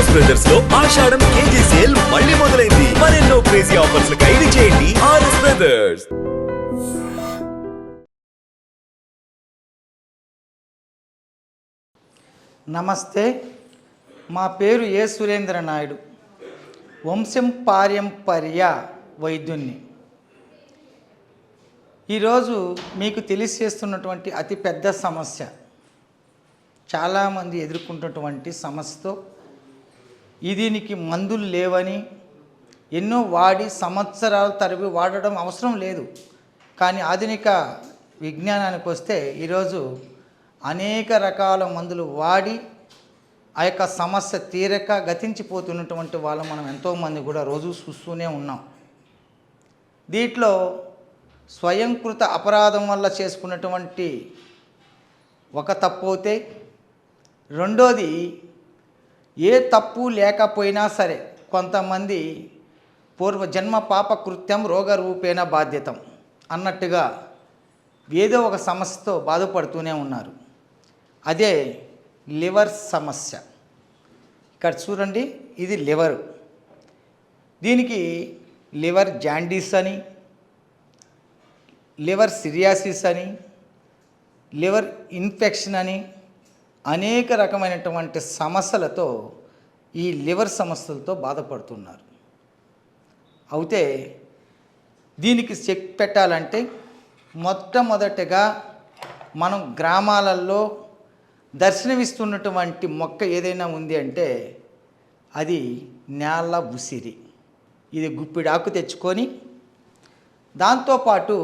RS బ్రదర్స్లో Ashadham KG sale మళ్ళీ మొదలైంది. మరెన్నో క్రేజీ ఆఫర్స్ ఖైదు చేయండి ఆర్ఎస్ బ్రదర్స్ నమస్తే మా పేరు ఏ సురేంద్ర నాయుడు. వంశం పారంపర్య వైద్యుణ్ణి. ఈరోజు మీకు తెలియజేస్తున్నటువంటి అతిపెద్ద సమస్య. చాలామంది ఎదుర్కొంటున్నటువంటి సమస్యతో దీనికి మందులు లేవని ఎన్నో వాడి సంవత్సరాల తరబడి వాడడం అవసరం లేదు. కానీ ఆధునిక విజ్ఞానానికి వస్తే ఈరోజు అనేక రకాల మందులు వాడి ఆ యొక్క సమస్య తీరక గతించిపోతున్నటువంటి వాళ్ళు మనం ఎంతోమంది కూడా రోజు చూస్తూనే ఉన్నాం. దీంట్లో స్వయంకృత అపరాధం వల్ల చేసుకున్నటువంటి ఒక తప్పు అయితే రెండోది ఏ తప్పు లేకపోయినా సరే కొంతమంది పూర్వ జన్మ పాప కృత్యం రోగరూపేణ బాధ్యతం అన్నట్టుగా ఏదో ఒక సమస్యతో బాధపడుతూనే ఉన్నారు. అదే లివర్ సమస్య. ఇక్కడ చూడండి ఇది లివర్. దీనికి లివర్ జాండీస్ అని లివర్ సిరియాసిస్ అని లివర్ ఇన్ఫెక్షన్ అని అనేక రకమైనటువంటి సమస్యలతో ఈ లివర్ సమస్యలతో బాధపడుతున్నారు. అయితే దీనికి చెక్ పెట్టాలంటే మొట్టమొదటగా మనం గ్రామాలలో దర్శనమిస్తున్నటువంటి మొక్క ఏదైనా ఉంది అంటే అది నేల ఉసిరి. ఇది గుప్పిడి ఆకు తెచ్చుకొని దాంతోపాటు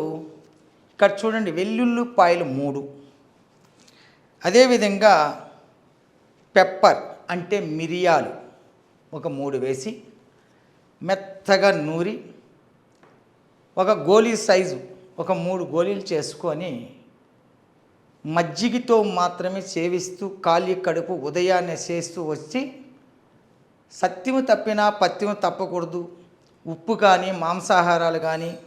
ఇక్కడ చూడండి వెల్లుల్లిపాయలు మూడు. అదేవిధంగా పెప్పర్ అంటే మిరియాలు. ఒక మూడు వేసి మెత్తగా నూరి ఒక గోళీ సైజు ఒక మూడు గోళీలు చేసుకొని మజ్జిగతో మాత్రమే సేవిస్తూ ఖాళీ కడుపు ఉదయాన్నే చేస్తూ వచ్చి సత్యము తప్పినా పత్యము తప్పకూడదు. ఉప్పు కానీ మాంసాహారాలు కానీ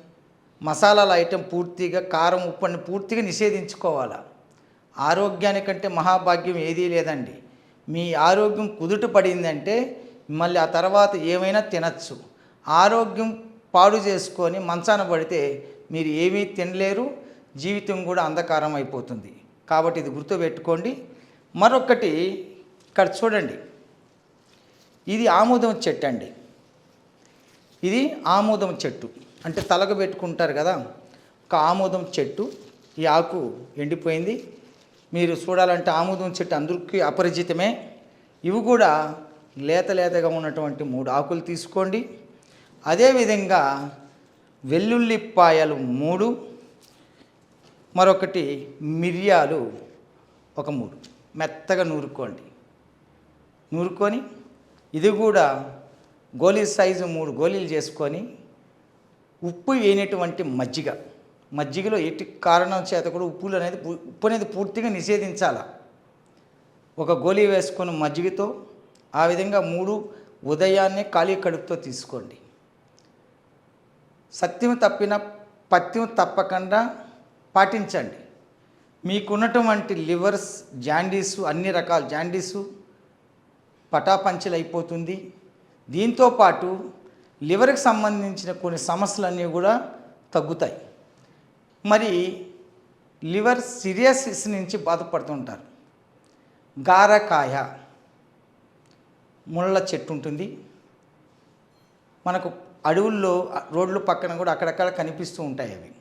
మసాలాల ఐటెం పూర్తిగా కారం ఉప్పుని పూర్తిగా నిషేధించుకోవాలి? ఆరోగ్యానికంటే మహాభాగ్యం ఏదీ లేదండి. మీ ఆరోగ్యం కుదుట పడిందంటే మళ్ళీ ఆ తర్వాత ఏమైనా తినచ్చు. ఆరోగ్యం పాడు చేసుకొని మంచాన పడితే మీరు ఏమీ తినలేరు జీవితం కూడా అంధకారం అయిపోతుంది. కాబట్టి ఇది గుర్తుపెట్టుకోండి. మరొకటి ఇక్కడ చూడండి. ఇది ఆమోదం చెట్టు అండి. ఇది ఆముదం చెట్టు. అంటే తలకు పెట్టుకుంటారు కదా. ఒక ఆముదం చెట్టు. ఈ ఆకు ఎండిపోయింది. మీరు చూడాలంటే ఆముదం చెట్టు అందరికీ అపరిచితమే. ఇవి కూడా లేత లేతగా ఉన్నటువంటి మూడు ఆకులు తీసుకోండి. అదేవిధంగా వెల్లుల్లిపాయలు మూడు మరొకటి మిరియాలు ఒక మూడు. మెత్తగా నూరుకోండి. నూరుకొని ఇది కూడా గోళీ సైజు మూడు గోళీలు చేసుకొని ఉప్పు వేయనటువంటి మజ్జిగ. మజ్జిగలో ఎట్టి కారణం చేత కూడా ఉప్పులు అనేది ఉప్పు అనేది పూర్తిగా నిషేధించాల. ఒక గోళీ వేసుకొని మజ్జిగతో ఆ విధంగా మూడు ఉదయాన్నే ఖాళీ కడుపుతో తీసుకోండి. సత్యం తప్పిన పత్యం తప్పకుండా పాటించండి. మీకున్నటువంటి లివర్స్ జాండీసు అన్ని రకాల జాండీసు పటాపంచలు అయిపోతుంది దీంతోపాటు లివర్కి సంబంధించిన కొన్ని సమస్యలన్నీ కూడా తగ్గుతాయి. మరి లివర్ సిరియసిస్ నుంచి బాధపడుతుంటారు. గారకాయ ముళ్ళ చెట్టు ఉంటుంది. మనకు అడవుల్లో రోడ్ల పక్కన కూడా అక్కడక్కడ కనిపిస్తూ ఉంటాయి అవి.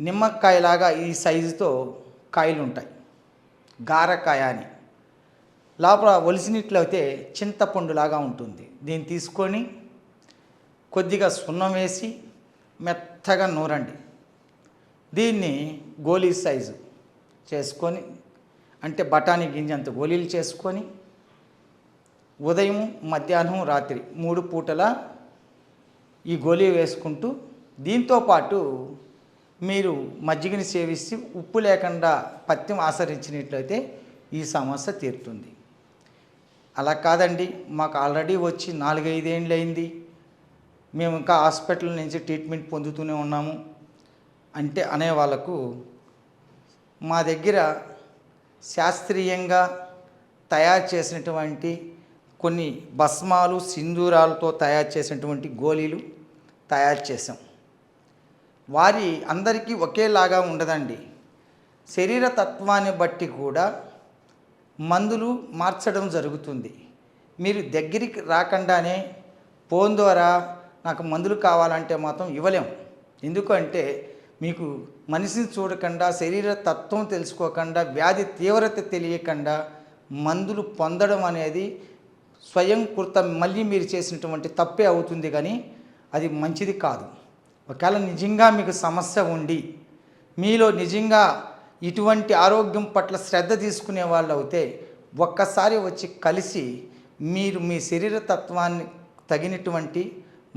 నిమ్మకాయలాగా ఈ సైజుతో కాయలు ఉంటాయి. గారకాయ అని. లోపల ఒలిసినట్లయితే చింతపండులాగా ఉంటుంది. దీన్ని తీసుకొని కొద్దిగా సున్నం వేసి మెత్తగా నూరండి. దీన్ని గోళీ సైజు చేసుకొని అంటే బఠానీ గింజ అంత గోళీలు చేసుకొని ఉదయం మధ్యాహ్నం రాత్రి మూడు పూటల ఈ గోళీ వేసుకుంటూ దీంతో పాటు మీరు మజ్జిగని సేవిస్తే ఉప్పు లేకుండా పత్యం ఆచరించినట్లయితే ఈ సమస్య తీరుతుంది. అలా కాదండి మాకు ఆల్రెడీ వచ్చి నాలుగైదేళ్ళు అయింది మేము ఇంకా హాస్పిటల్ నుంచి ట్రీట్మెంట్ పొందుతూనే ఉన్నాము. అంటే అనే వాళ్ళకు మా దగ్గర శాస్త్రీయంగా తయారు చేసినటువంటి కొన్ని భస్మాలు సింధూరాలతో తయారు చేసినటువంటి గోళీలు తయారు చేసాం వారి అందరికీ ఒకేలాగా ఉండదండి. శరీర తత్వాన్ని బట్టి కూడా మందులు మార్చడం జరుగుతుంది. మీరు దగ్గరికి రాకుండానే ఫోన్ ద్వారా నాకు మందులు కావాలంటే మాత్రం ఇవ్వలేం. ఎందుకంటే మీకు మనిషిని చూడకుండా శరీర తత్వం తెలుసుకోకుండా వ్యాధి తీవ్రత తెలియకుండా మందులు పొందడం అనేది స్వయం కృత మళ్ళీ మీరు చేసినటువంటి తప్పే అవుతుంది కానీ అది మంచిది కాదు. ఒకవేళ నిజంగా మీకు సమస్య ఉండి మీలో నిజంగా ఇటువంటి ఆరోగ్యం పట్ల శ్రద్ధ తీసుకునే వాళ్ళు అయితే ఒక్కసారి వచ్చి కలిసి మీరు మీ శరీర తత్వాన్ని తగినటువంటి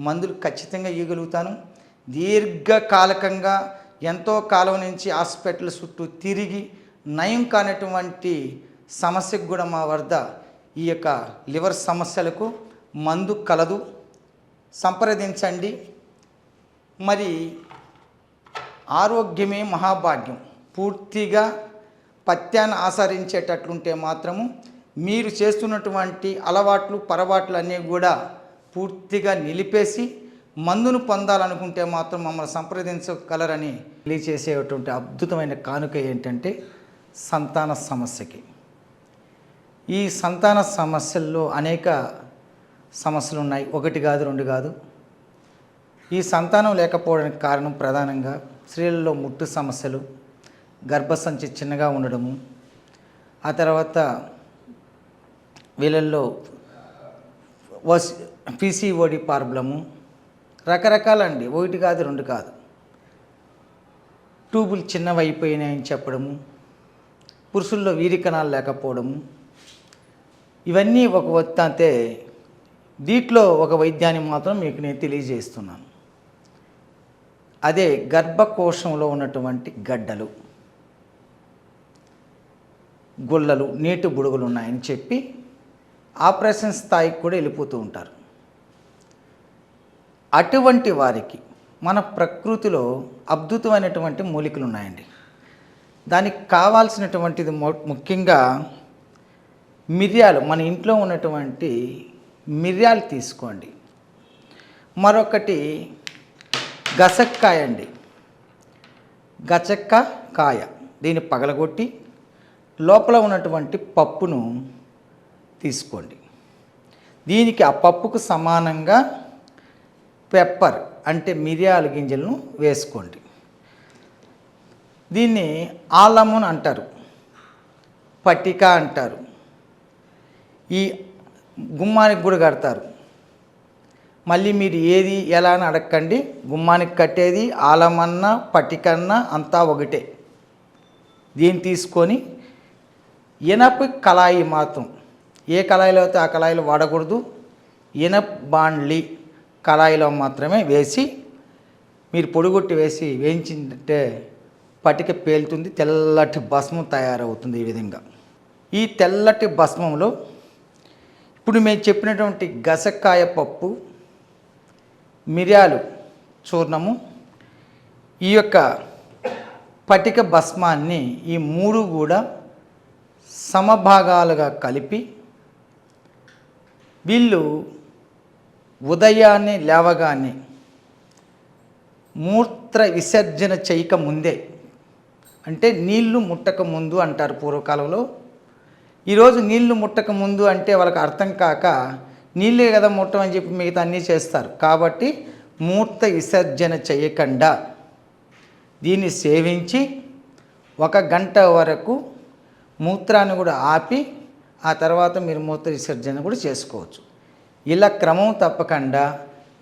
మందులు ఖచ్చితంగా ఇవ్వగలుగుతాను. దీర్ఘకాలకంగా ఎంతో కాలం నుంచి హాస్పిటల్ చుట్టూ తిరిగి నయం కానటువంటి సమస్యకు కూడా మా వద్ద ఈ యొక్క లివర్ సమస్యలకు మందు కలదు. సంప్రదించండి. మరి ఆరోగ్యమే మహాభాగ్యం. పూర్తిగా పత్యాన్ని ఆచరించేటట్లుంటే మాత్రము మీరు చేస్తున్నటువంటి అలవాట్లు పరవాట్లు అన్నీ కూడా పూర్తిగా నిలిపేసి మందును పొందాలనుకుంటే మాత్రం మమ్మల్ని సంప్రదించగలరని తెలియచేసేటువంటి అద్భుతమైన కానుక ఏంటంటే సంతాన సమస్యకి. ఈ సంతాన సమస్యల్లో అనేక సమస్యలు ఉన్నాయి. ఒకటి కాదు రెండు కాదు. ఈ సంతానం లేకపోవడానికి కారణం ప్రధానంగా స్త్రీలలో ముట్టు సమస్యలు గర్భసంచి చిన్నగా ఉండడము ఆ తర్వాత వీళ్ళల్లో వస్ పీసీఓడి ప్రాబ్లము రకరకాలండి. ఒకటి కాదు రెండు కాదు. ట్యూబులు చిన్నవి అయిపోయినాయని చెప్పడము పురుషుల్లో వీరికణాలు లేకపోవడము ఇవన్నీ ఒక వత్తంతే దీంట్లో ఒక వైద్యాన్ని మాత్రం మీకు నేను తెలియజేస్తున్నాను. అదే గర్భకోశంలో ఉన్నటువంటి గడ్డలు గుల్లలు నీటి బుడుగులు ఉన్నాయని చెప్పి ఆపరేషన్ స్థాయికి కూడా వెళ్ళిపోతూ ఉంటారు. అటువంటి వారికి మన ప్రకృతిలో అద్భుతమైనటువంటి మూలికలు ఉన్నాయండి దానికి కావాల్సినటువంటిది ముఖ్యంగా మిరియాలు మన ఇంట్లో ఉన్నటువంటి మిరియాలు తీసుకోండి. మరొకటి గసక్కాయ అండి. గచక్క కాయ దీన్ని పగలగొట్టి లోపల ఉన్నటువంటి పప్పును తీసుకోండి. దీనికి ఆ పప్పుకు సమానంగా పెప్పర్ అంటే మిరియాల గింజలను వేసుకోండి. దీన్ని ఆలమున్ అంటారు పట్టిక అంటారు. ఈ గుమ్మానికి కూడా కడతారు. మళ్ళీ మీరు ఏది ఎలా అని అడగండి. గుమ్మానికి కట్టేది ఆలమన్నా పట్టికన్నా అంతా ఒకటే. దీన్ని తీసుకొని ఇనప కళాయి మాత్రం ఏ కళాయిలో అయితే ఆ కళాయిలో వాడకూడదు ఇనప బాండ్లీ. కళాయిలో మాత్రమే వేసి మీరు పొడిగొట్టి వేసి వేయించింటే పటిక పేలుతుంది తెల్లటి భస్మం తయారవుతుంది ఈ విధంగా. ఈ తెల్లటి భస్మంలో ఇప్పుడు మేము చెప్పినటువంటి గసకాయ పప్పు మిరియాలు చూర్ణము ఈ యొక్క పటిక భస్మాన్ని ఈ మూడు కూడా సమభాగాలుగా కలిపి వీళ్ళు ఉదయాన్నే లేవగానే మూత్ర విసర్జన చేయక ముందే అంటే నీళ్ళు ముట్టక ముందు అంటారు పూర్వకాలంలో. ఈరోజు నీళ్ళు ముట్టక ముందు అంటే వాళ్ళకి అర్థం కాక నీళ్ళే కదా ముట్టమని చెప్పి మిగతా అన్నీ చేస్తారు. కాబట్టి మూత్ర విసర్జన చేయకుండా దీన్ని సేవించి ఒక గంట వరకు మూత్రాన్ని కూడా ఆపి ఆ తర్వాత మీరు మూత్ర విసర్జన కూడా చేసుకోవచ్చు. ఇలా క్రమం తప్పకుండా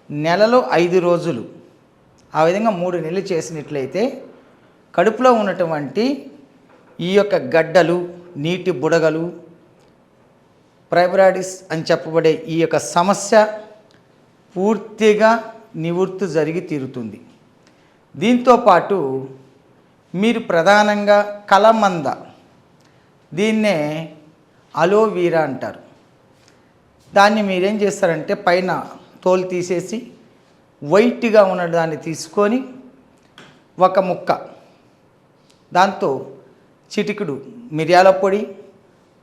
నెలలో ఐదు రోజులు ఆ విధంగా మూడు నెలలు చేసినట్లయితే కడుపులో ఉన్నటువంటి ఈ యొక్క గడ్డలు నీటి బుడగలు ప్రైబ్రాడిస్ అని చెప్పబడే ఈ యొక్క సమస్య పూర్తిగా నివృత్తి జరిగి తీరుతుంది. దీంతోపాటు మీరు ప్రధానంగా కలమంద దీన్నే అలోవీరా అంటారు. దాన్ని మీరేం చేస్తారంటే పైన తోలు తీసేసి వైట్గా ఉన్న దాన్ని తీసుకొని ఒక ముక్క దాంతో చిటికుడు మిరియాల పొడి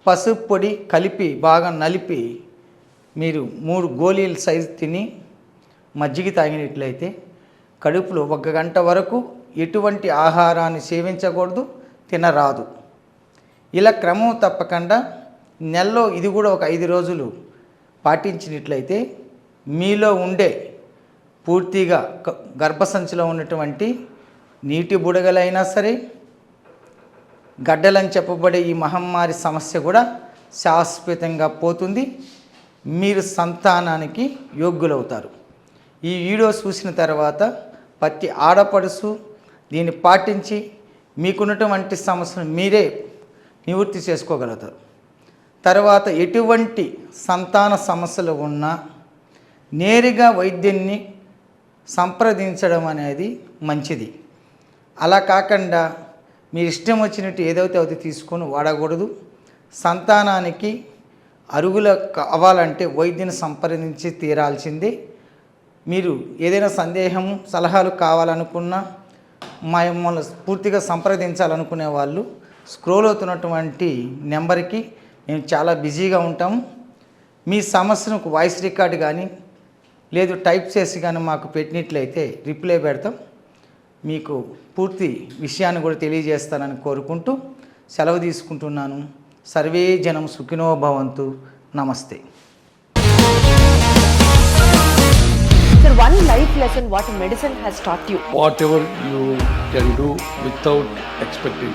పసుపు పొడి కలిపి బాగా నలిపి మీరు మూడు గోళీల సైజు తిని మజ్జిగ తాగినట్లయితే కడుపులో ఒక గంట వరకు ఎటువంటి ఆహారాన్ని సేవించకూడదు తినరాదు. ఇలా క్రమం తప్పకుండా నెలలో ఇది కూడా ఒక ఐదు రోజులు పాటించినట్లయితే మీలో ఉండే పూర్తిగా గర్భసంచిలో ఉన్నటువంటి నీటి బుడగలైనా సరే గడ్డలని చెప్పబడే ఈ మహమ్మారి సమస్య కూడా శాశ్వతంగా పోతుంది. మీరు సంతానానికి యోగ్యులవుతారు. ఈ వీడియో చూసిన తర్వాత ప్రతి ఆడపడుసు దీన్ని పాటించి మీకున్నటువంటి సమస్యను మీరే నివృత్తి చేసుకోగలుగుతారు. తర్వాత ఎటువంటి సంతాన సమస్యలు ఉన్నా నేరుగా వైద్యున్ని సంప్రదించడం అనేది మంచిది. అలా కాకుండా మీ ఇష్టం వచ్చినట్టు ఏదైతే అది తీసుకొని వాడకూడదు. సంతానానికి అరుగుల కావాలంటే వైద్యుని సంప్రదించి తీరాల్సిందే. మీరు ఏదైనా సందేహం సలహాలు కావాలనుకున్నా మా మమ్మల్ని పూర్తిగా సంప్రదించాలనుకునే వాళ్ళు స్క్రోల్ అవుతున్నటువంటి నెంబర్కి మేము చాలా బిజీగా ఉంటాము మీ సమస్యను ఒక వాయిస్ రికార్డ్ కానీ లేదు టైప్ చేసి కానీ మాకు పెట్టినట్లయితే రిప్లై పెడతాం. మీకు పూర్తి విషయాన్ని కూడా తెలియజేస్తానని కోరుకుంటూ సెలవు తీసుకుంటున్నాను. సర్వే జనం సుఖినో భవంతు. నమస్తే. Sir, one life lesson what medicine has taught you. whatever you can do without expecting.